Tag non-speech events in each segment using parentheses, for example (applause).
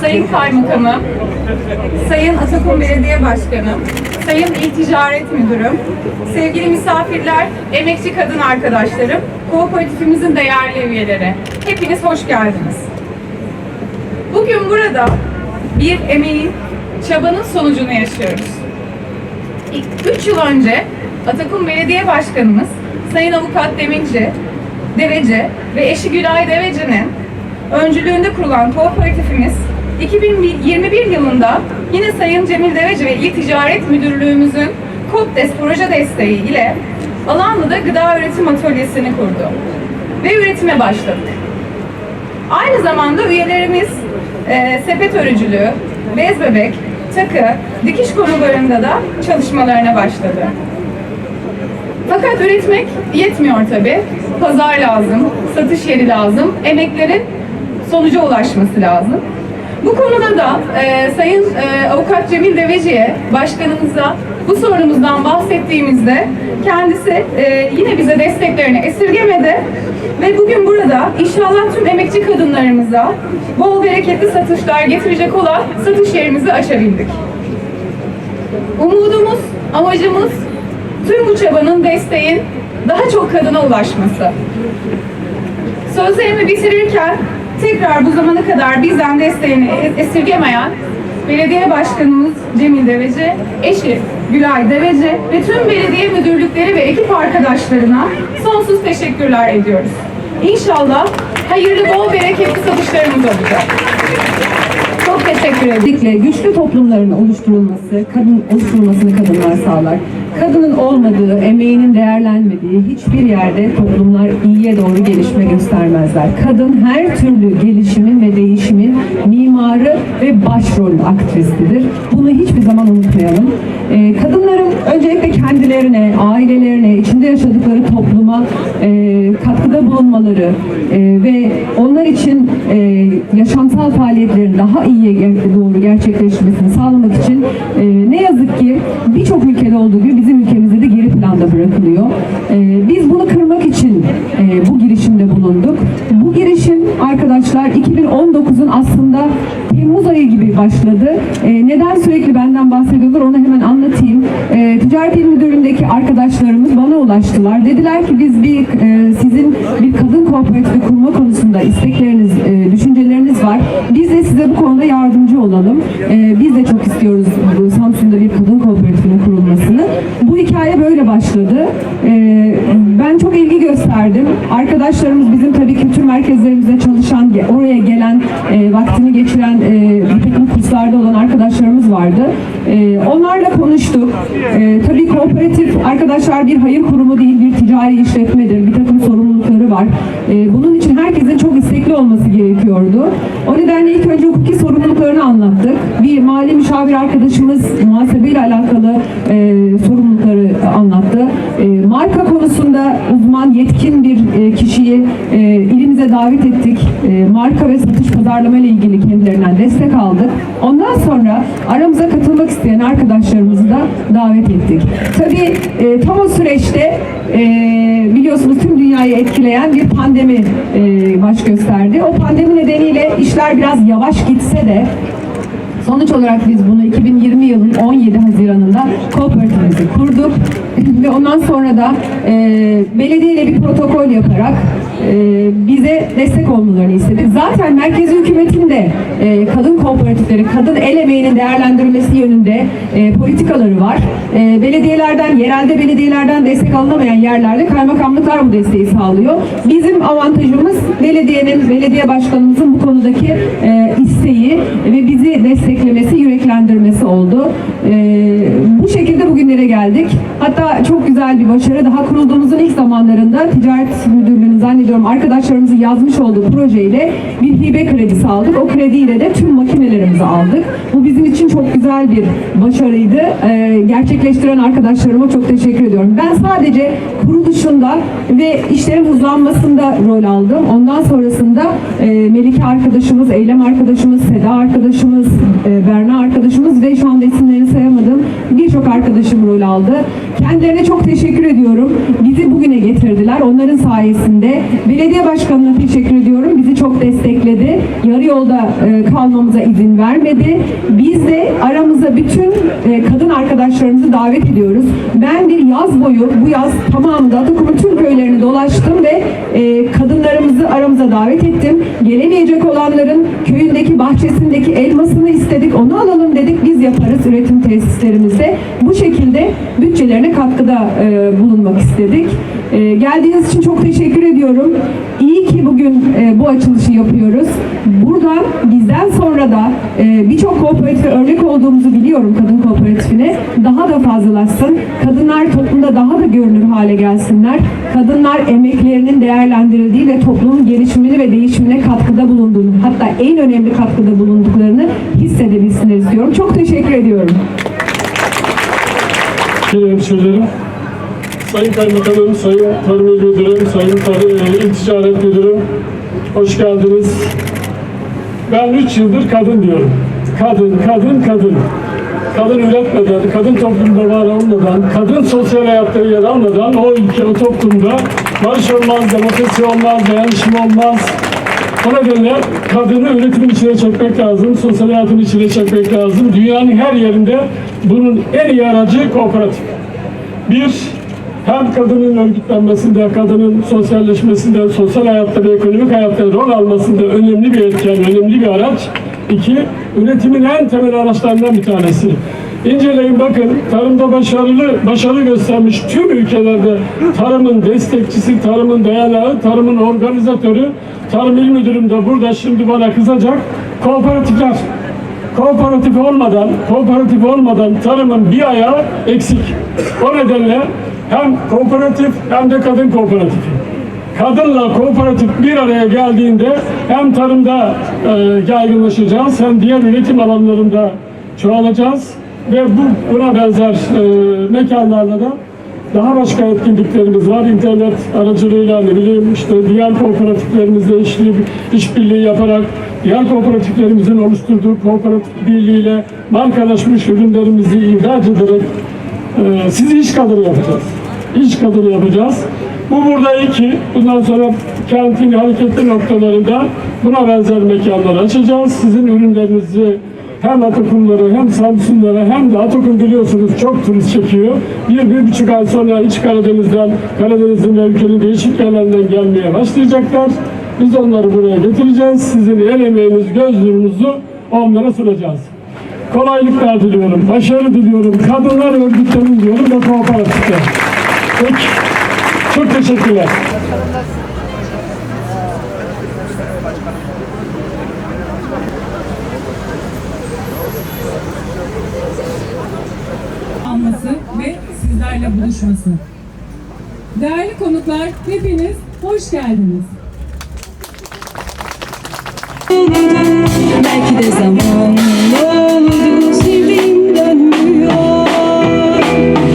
Sayın Kaymakamım, Sayın Atakum Belediye Başkanım, Sayın İl Ticaret Müdürüm, sevgili misafirler, emekçi kadın arkadaşlarım, kooperatifimizin değerli üyeleri, hepiniz hoş geldiniz. Bugün burada bir emeğin, çabanın sonucunu yaşıyoruz. 3 yıl önce Atakum Belediye Başkanımız Sayın Avukat Demirci, Devece ve eşi Gülay Deveci'nin öncülüğünde kurulan kooperatifimiz 2021 yılında yine Sayın Cemil Deveci ve İl Ticaret Müdürlüğümüzün KOPDES proje desteği ile Alanlı'da gıda üretim atölyesini kurdu ve üretime başladık. Aynı zamanda üyelerimiz e, sepet örücülüğü, bez bebek, takı, dikiş konularında da çalışmalarına başladı. Fakat üretmek yetmiyor tabi. Pazar lazım, satış yeri lazım, emeklerin sonuca ulaşması lazım. Bu konuda da e, Sayın e, Avukat Cemil Deveci'ye, başkanımıza bu sorunumuzdan bahsettiğimizde kendisi e, yine bize desteklerini esirgemedi ve bugün burada inşallah tüm emekçi kadınlarımıza bol bereketli satışlar getirecek olan satış yerimizi açabildik. Umudumuz, amacımız tüm bu çabanın, desteğin daha çok kadına ulaşması. Sözlerimi bitirirken tekrar bu zamana kadar bizden desteğini esirgemeyen belediye başkanımız Cemil Deveci, eşi Gülay Deveci ve tüm belediye müdürlükleri ve ekip arkadaşlarına sonsuz teşekkürler ediyoruz. İnşallah hayırlı bol bereketli satışlarımız olacak. Çok teşekkür ederim. Güçlü toplumların oluşturulması, kadın oluşturulmasını kadınlar sağlar. Kadının olmadığı, emeğinin değerlenmediği hiçbir yerde toplumlar iyiye doğru gelişme göstermezler. Kadın her türlü gelişimin ve değişimin mimarı ve başrol aktristidir. Bunu hiçbir zaman unutmayalım. Ee, kadınların öncelikle kendilerine, ailelerine, içinde yaşadıkları topluma e, katkıda bulunmaları e, ve onlar için e, yaşamsal faaliyetlerin daha iyiye doğru gerçekleşmesini sağlamak için e, ne yazık ki birçok ülkede olduğu gibi bizim ülkemizde de geri planda bırakılıyor. E, biz bunu kırmak için e, bu girişimde bulunduk. Bu girişim arkadaşlar 2019'un aslında Temmuz ayı gibi başladı. E, neden sürekli benden bahsediyorlar onu hemen anlatayım. E, Ticaret İl Müdürlüğü'ndeki arkadaşlarımız bana ulaştılar. Dediler ki biz bir e, sizin bir kadın kooperatifi kurma konusunda istekleriniz, e, düşünceleriniz var. Biz de size bu konuda yardımcı olalım. E, biz de çok istiyoruz bu Samsun'da bir kadın kooperatifinin kurulmasını. Bu hikaye böyle başladı. E, ben çok ilgi gösterdim. Arkadaşlarımız bizim tabii kültür merkezlerimizde çalışan, oraya gelen, e, vaktini geçiren e, takım kurslarda olan arkadaşlarımız vardı. E, onlarla konuştuk. E, tabii kooperatif arkadaşlar bir hayır kurumu değil, bir ticari işletmedir. Bir takım sorumlulukları var. E, bunun herkesin çok istekli olması gerekiyordu. O nedenle ilk önce hukuki sorumluluklarını anlattık. Bir mali müşavir arkadaşımız muhasebeyle alakalı e, sorumlulukları anlattı. E, marka konusunda uzman, yetkin bir e, kişiyi e, ilimize davet ettik. E, marka ve satış pazarlama ile ilgili kendilerinden destek aldık. Ondan sonra aramıza katılmak isteyen arkadaşlarımızı da davet ettik. Tabii tam o süreçte biliyorsunuz tüm dünyayı etkileyen bir pandemi baş gösterdi. O pandemi nedeniyle işler biraz yavaş gitse de Sonuç olarak biz bunu 2020 yılın 17 Haziran'ında kooperatifimizi kurduk. (laughs) Ve ondan sonra da e, belediye ile bir protokol yaparak bize destek olmalarını istedik. Zaten merkezi hükümetin de e, kadın kooperatifleri, kadın el emeğinin değerlendirilmesi yönünde e, politikaları var. E, belediyelerden, yerelde belediyelerden destek alınamayan yerlerde kaymakamlıklar bu desteği sağlıyor. Bizim avantajımız belediyenin, belediye başkanımızın bu konudaki isteği ve bizi desteklemesi, yüreklendirmesi oldu. Bu şekilde bugünlere geldik. Hatta çok güzel bir başarı. Daha kurulduğumuzun ilk zamanlarında Ticaret Müdürlüğü'nün zannediyorum arkadaşlarımızın yazmış olduğu projeyle bir hibe kredisi aldık. O krediyle de tüm makinelerimizi aldık. Bu bizim için çok güzel bir başarıydı. E, gerçekleştiren arkadaşlarıma çok teşekkür ediyorum. Ben sadece kuruluşunda ve işlerin hızlanmasında rol aldım. Ondan sonrasında e, Melike arkadaşımız, Eylem arkadaşımız, Seda arkadaşımız, e, Berna arkadaşımız ve şu anda isimlerini sayamadım birçok arkadaşım rol aldı. Kendilerine çok teşekkür ediyorum. Bizi bugüne getirdiler. Onların sayesinde belediye başkanına teşekkür ediyorum. Bizi çok destekledi. Yarı yolda e, kalmamıza izin vermedi. Biz de aramıza bütün e, kadın arkadaşlarımızı davet ediyoruz. Ben bir yaz boyu bu yaz tamamında Atakum'un tüm köylerini dolaştım ve e, kadınlarımızı aramıza davet ettim. Gelemeyecek olanların köyündeki bahçesindeki elmasını istedik. Onu alalım dedik. Biz yaparız üretim tesislerimizde. Bu şekilde bütçelerine katkıda e, bulunmak istedik. E, geldiğiniz için çok teşekkür ediyorum. İyi ki bugün e, bu açılışı yapıyoruz. Buradan bizden sonra da e, birçok kooperatife örnek olduğumuzu biliyorum kadın kooperatifine. Daha da fazlalaşsın. Kadınlar toplumda daha da görünür hale gelsinler. Kadınlar emeklerinin değerlendirildiği ve toplumun gelişimini ve değişimine katkıda bulunduğunu, hatta en önemli katkıda bulunduklarını hissedebilsinler istiyorum. Çok teşekkür ediyorum. Sayın hemşehrilerim, Sayın Kaymakamım, Sayın Tarım Müdürüm, Sayın Tarım İl Ticaret Müdürüm, hoş geldiniz. Ben 3 yıldır kadın diyorum. Kadın, kadın, kadın. Kadın üretmeden, kadın toplumda var olmadan, kadın sosyal hayatta yer almadan o ülke, o toplumda barış olmaz, demokrasi olmaz, dayanışma olmaz. O nedenle kadını üretimin içine çekmek lazım, sosyal hayatın içine çekmek lazım. Dünyanın her yerinde bunun en iyi aracı kooperatif. Bir, hem kadının örgütlenmesinde, kadının sosyalleşmesinde, sosyal hayatta ve ekonomik hayatta rol almasında önemli bir etken, önemli bir araç. İki, üretimin en temel araçlarından bir tanesi. İnceleyin bakın, tarımda başarılı, başarı göstermiş tüm ülkelerde tarımın destekçisi, tarımın dayanağı, tarımın organizatörü, tarım il müdürüm de burada şimdi bana kızacak, kooperatifler. Kooperatif olmadan, kooperatif olmadan tarımın bir ayağı eksik. O nedenle hem kooperatif hem de kadın kooperatifi. Kadınla kooperatif bir araya geldiğinde hem tarımda e, yaygınlaşacağız hem diğer üretim alanlarında çoğalacağız ve bu buna benzer e, mekanlarla da daha başka etkinliklerimiz var. İnternet aracılığıyla ne bileyim işte diğer kooperatiflerimizle işbirliği yaparak diğer kooperatiflerimizin oluşturduğu kooperatif birliğiyle markalaşmış ürünlerimizi ihraç ederek e, sizi iş kadını yapacağız. İş kadını yapacağız. Bu burada iki. Bundan sonra kentin hareketli noktalarında buna benzer mekanlar açacağız. Sizin ürünlerinizi hem Atakumlara hem Samsunlara hem de Atakum biliyorsunuz çok turist çekiyor. Bir, bir buçuk ay sonra iç Karadeniz'den, Karadeniz'in ve ülkenin değişik yerlerinden gelmeye başlayacaklar. Biz onları buraya getireceğiz. Sizin el emeğiniz, göz nurunuzu onlara sunacağız. Kolaylıklar diliyorum, başarı diliyorum. Kadınlar örgütlerin diyorum ve kooperatifte. Peki. Çok teşekkürler. Alması ve sizlerle buluşması. Değerli konuklar, hepiniz hoş geldiniz. Belki de zaman oldu sevdiğim dönmüyor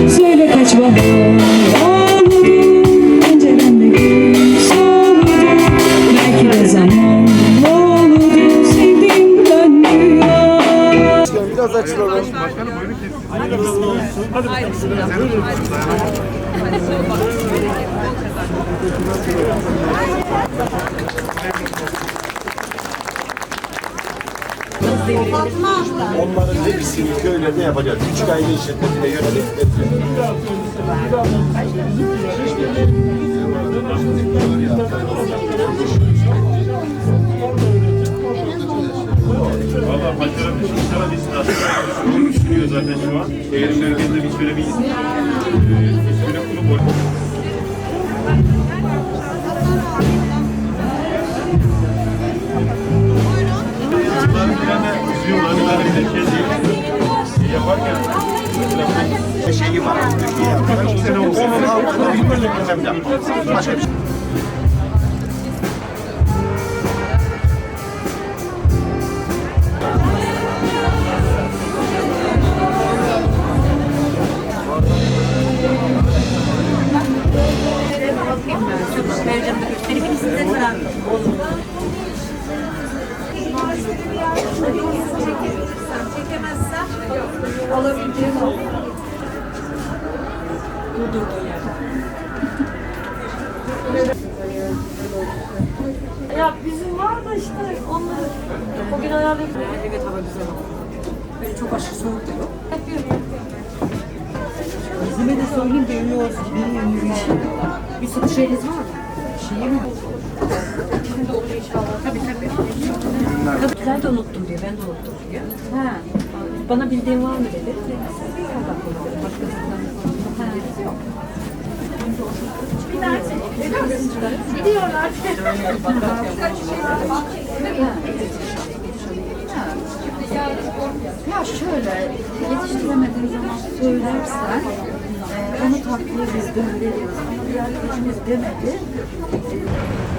Söyle kaç bahar oldu Penceremde gün oldu sevdiğim dönmüyor Biraz açılalım. Onların hepsini köylerde yapacağız. Küçük aile işletmesine yönelik Valla başarı bir şey aslında düşünüyor zaten şu an. Şehir merkezinde biz bir eee, biz böyle kulüp var. Tane üzüyorlar, bir şey şey yaparken şeyi. Durdurduğu yerden. Ya bizim var da işte onları o gün ayarlayıp... Evet hava güzel oldu. Böyle çok aşırı soğuk diyor. Yapıyorum, yapıyorum. Bizime de söyleyin de ünlü olsun. Bir şey ünlü Bir sıkı şeyiniz var mı? Şiir mi? Şimdi olur inşallah. Tabii tabii. Tabii güzel de unuttum diyor. Ben de unuttum diyor. Ha. Bana bildiğin var mı dedi. Başkasından. Ya şöyle yetiştiremediğin zaman söylersen e, onu takviye biz bir arkadaşımız demedi. E,